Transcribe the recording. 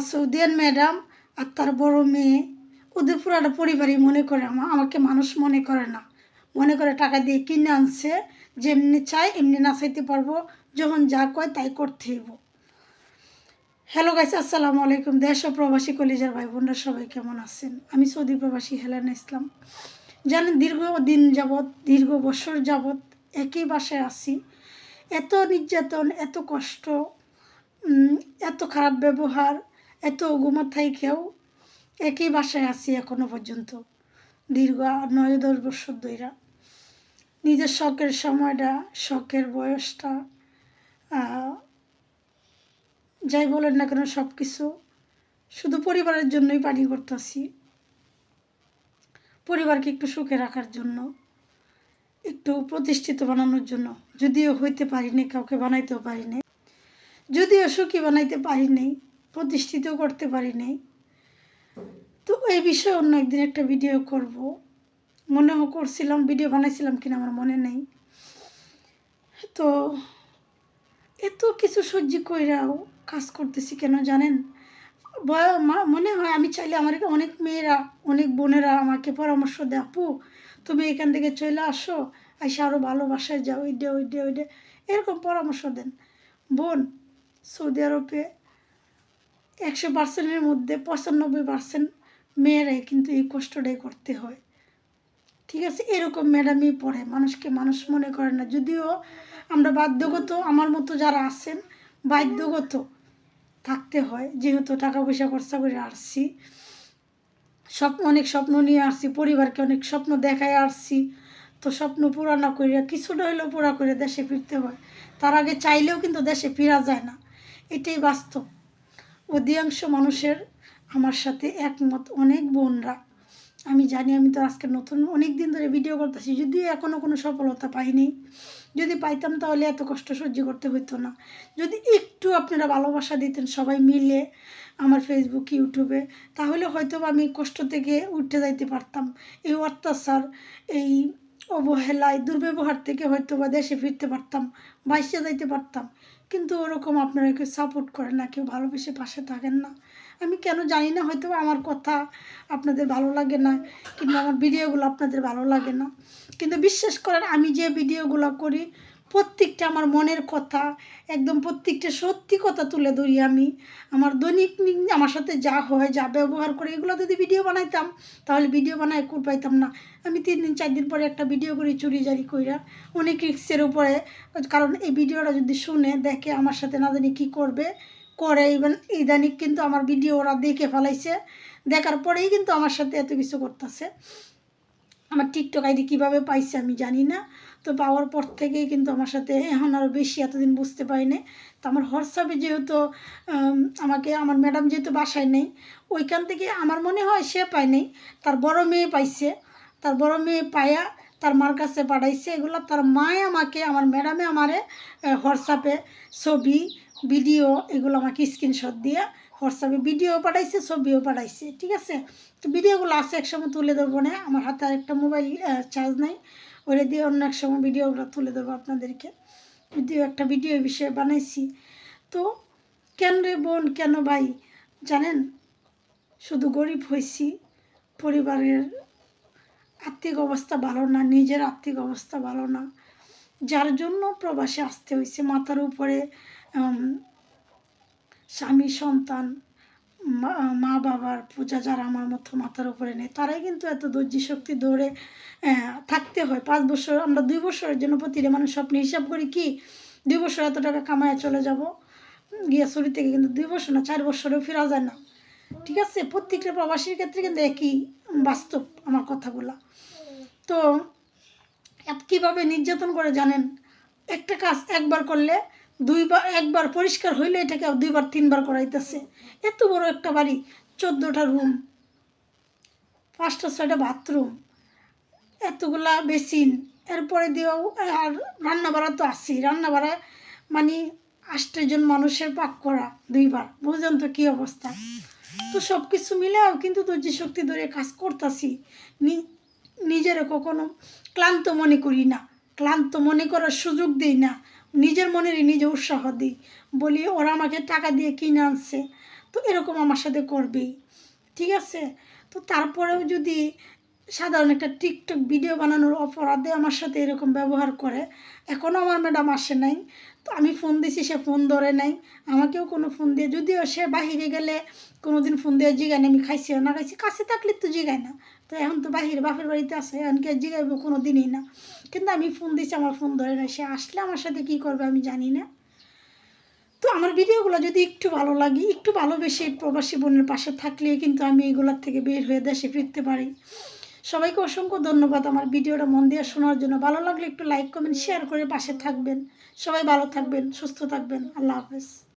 আমার সৌদিয়ান ম্যাডাম আর তার বড় মেয়ে, ওদের পুরাটা পরিবারই মনে করে আমার আমাকে মানুষ মনে করে না। মনে করে টাকা দিয়ে কিনে আনছে, যেমনি চাই এমনি নাচাইতে পারব, যখন যা কয় তাই করতে হইব। হ্যালো গাইস আসসালামু আলাইকুম। দেশ প্রবাসী কলিজার ভাই বোনরা সবাই কেমন আছেন? আমি সৌদি প্রবাসী হেলেনা ইসলাম। জানেন, দীর্ঘ দিন যাবৎ, দীর্ঘ বছর যাবৎ একই বাসায় আছি। এত নির্যাতন, এত কষ্ট এত খারাপ ব্যবহার এত অগুমত থাইকেও একই বাসায় আছি এখনও পর্যন্ত। দীর্ঘ নয় দশ বছর ধইরা। নিজের শখের সময়টা, শখের বয়সটা যাই বলেন না কেন সব কিছু শুধু পরিবারের জন্যই পানি করতেছি। পরিবারকে একটু সুখে রাখার জন্য, একটু প্রতিষ্ঠিত বানানোর জন্য। যদিও হইতে পারিনি, কাউকে বানাইতেও পারিনি। যদিও সুখী বানাইতে পারিনি প্রতিষ্ঠিত করতে পারিনি তো এই বিষয়ে অন্য একদিন একটা ভিডিও করব। মনেও করছিলাম ভিডিও বানাইছিলাম কিনা আমার মনে নেই। তো এত কিছু সহ্য কইরাও কাজ করতেছি কেন জানেন? মনে হয় আমি চাইলে আমার অনেক মেয়েরা, অনেক বোনেরা আমাকে পরামর্শ আপু, তুমি এখান থেকে চলে আসো এসে আরও ভালোবাসায় যাও, ওই ডে ওই ডে ওই ডে এরকম পরামর্শ দেন। বোন, সৌদি আরবে একশো পার্সেন্টের মধ্যে পঁচানব্বই পার্সেন্ট মেয়েরাই কিন্তু এই কষ্টটাই করতে হয়। ঠিক আছে? এরকম ম্যাডামই পড়ে। মানুষকে মানুষ মনে করে না। যদিও আমরা বাধ্যগত, আমার মতো যারা আছেন, বাধ্যগত থাকতে হয়। যেহেতু টাকা পয়সা খরচা করে আসছি, স্বপ্ন, অনেক স্বপ্ন নিয়ে আসছি, পরিবারকে অনেক স্বপ্ন দেখায় আসছি। তো স্বপ্ন পুরা না করিয়া কিছুটা হলেও পুরা করে দেশে ফিরতে হয়। তার আগে চাইলেও কিন্তু দেশে ফিরা যায় না। এটাই বাস্তব। অধিকাংশ মানুষের আমার সাথে একমত, অনেক বোনরা। আমি জানি, আমি তো আজকে নতুন অনেক দিন ধরে ভিডিও করতেছি, যদিও এখনও কোনো সফলতা পাইনি। যদি পাইতাম তাহলে এত কষ্ট সহ্য করতে হতো না। যদি একটু আপনারা ভালোবাসা দিতেন সবাই মিলে আমার ফেসবুক ইউটিউবে তাহলে হয়তো আমি কষ্ট থেকে উঠে যাইতে পারতাম। এই অত্যাচার, এই অবহেলায় দুর্ব্যবহার থেকে হয়তো বা দেশে ফিরতে পারতাম, বাইসে যাইতে পারতাম। কিন্তু ওরকম আপনারা কেউ সাপোর্ট করেন না, কেউ ভালোবেসে পাশে থাকেন না। আমি কেন জানি না, হয়তো আমার কথা আপনাদের ভালো লাগে না কিন্তু আমার ভিডিওগুলো আপনাদের ভালো লাগে না। কিন্তু বিশ্বাস করেন, আমি যে ভিডিওগুলো করি প্রত্যেকটা আমার মনের কথা, একদম প্রত্যেকটা সত্যি কথা তুলে ধরি আমি। আমার দৈনিক আমার সাথে যা হয়, যা ব্যবহার করে, এগুলো যদি ভিডিও বানাইতাম, তাহলে ভিডিও বানায় কুল পাইতাম না। আমি তিন দিন, চার দিন পরে একটা ভিডিও করি, চুরি জারি কইরা। অনেক রিক্সের উপরে, কারণ এই ভিডিওটা যদি শুনে, দেখে আমার সাথে না জানি কী করবে, করে ইভেন ইদানিক কিন্তু আমার ভিডিও ওরা দেখে ফেলাইছে। দেখার পরেই কিন্তু আমার সাথে এত কিছু করতেছে। আমার টিকটক আইডি কীভাবে পাইছে আমি জানি না। তো পাওয়ার পর থেকেই কিন্তু আমার সাথে এখন আরও বেশি এতদিন বুঝতে পারিনি তো আমার হোয়াটসঅ্যাপে যেহেতু আমাকে, আমার ম্যাডাম যেহেতু বাসায় নেই, ওইখান থেকে আমার মনে হয় সে পায় নেই। তার বড় মেয়ে পাইছে। তার বড় মেয়ে পায়া তার মার কাছে পাঠাইছে। এগুলো তার মায়ে আমাকে, আমার ম্যাডামে আমারে হোয়াটসঅ্যাপে ছবি ভিডিও এগুলো আমাকে স্ক্রিনশট দিয়ে হোয়াটসঅ্যাপে ভিডিও পাঠাইছে, ছবিও পাঠাইছে, ঠিক আছে? তো ভিডিওগুলো আছে একসময় তুলে দেবো না? আমার হাতে একটা মোবাইল চার্জ নাই, ওইটা দিয়ে অন্য এক সময় ভিডিওগুলো তুলে দেবো আপনাদেরকে। ভিডিও, একটা ভিডিও বিষয়ে বানাইছি। তো কেন রে বোন, কেন ভাই? জানেন, শুধু গরিব হয়েছি পরিবারের আর্থিক অবস্থা ভালো না, নিজের আর্থিক অবস্থা ভালো না। যার জন্য প্রবাসে আসতে হয়েছে মাথার উপরে স্বামী সন্তান, মা বাবার পূজা যারা আমার মতো মাথার উপরে নেই, তারাই কিন্তু এত ধৈর্য শক্তি ধরে থাকতে হয়। পাঁচ বছর, আমরা দুই বছরের জন্য প্রতিটা মানুষ স্বপ্নে হিসাব করি কি, দুই বছর এত টাকা কামায় চলে যাব, গিয়া শরীর থেকে কিন্তু দুই বছর না, চার বছরেও ফেরা যায় না। ঠিক আছে? প্রত্যেকটা প্রবাসীর ক্ষেত্রে কিন্তু একই বাস্তব আমার কথাগুলো। তো, কীভাবে নির্যাতন করে জানেন? একটা কাজ একবার করলে দুইবার, একবার পরিষ্কার হইলে এটাকে দুইবার, তিনবার করাইতেছে। এত বড় একটা বাড়ি, চোদ্দোটা রুম, পাঁচটা, ছয়টা বাথরুম, এতগুলা বেসিন। এরপরে দিয়েও আর রান্না বাড়া তো আসি রান্না বাড়া মানে আষ্টজন মানুষের পাক করা দুইবার। বুঝলেন তো কী অবস্থা? তো সব কিছু মিলেও কিন্তু ধৈর্য শক্তি ধরে কাজ করতেছি। নিজেরও কখনো ক্লান্ত মনে করি না। ক্লান্ত মনে করার সুযোগ দিই না। নিজের মনেরই নিজে উৎসাহ দিই। বলি, ওরা আমাকে টাকা দিয়ে কিনে আনছে। তো এরকম আমার সাথে করবেই ঠিক আছে? তো তারপরেও যদি সাধারণ একটা টিকটক ভিডিও বানানোর অপরাধে আমার সাথে এরকম ব্যবহার করে এখনও আমার ম্যাডাম আসে নাই। তো আমি ফোন দিছি, সে ফোন ধরে নাই। আমাকেও কোনো ফোন দিয়ে, যদিও সে বাহিরে গেলে কোনো দিন ফোন দিয়ে জিগায় না, আমি খাইছি না, খাইছি। কাছে থাকলে তো জিগায় না। তো এখন তো বাহিরে, বাপের বাড়িতে আছে এমনকি আর জিগাইবো কোনো দিনই না। কিন্তু আমি ফোন দিছি, আমার ফোন ধরে না সে আসলে আমার সাথে কী করবে আমি জানি না। তো আমার ভিডিওগুলো যদি একটু ভালো লাগে, একটু ভালোবেসে প্রবাসী বোনের পাশে থাকলে কিন্তু আমি এগুলোর থেকে বের হয়ে দেশে ফিরতে পারি। সবাইকে অসংখ্য ধন্যবাদ আমার ভিডিওটা মন দিয়ে শোনার জন্য। ভালো লাগলে একটু লাইক কমেন্ট শেয়ার করে পাশে থাকবেন। সবাই ভালো থাকবেন, সুস্থ থাকবেন। আল্লাহ হাফেজ।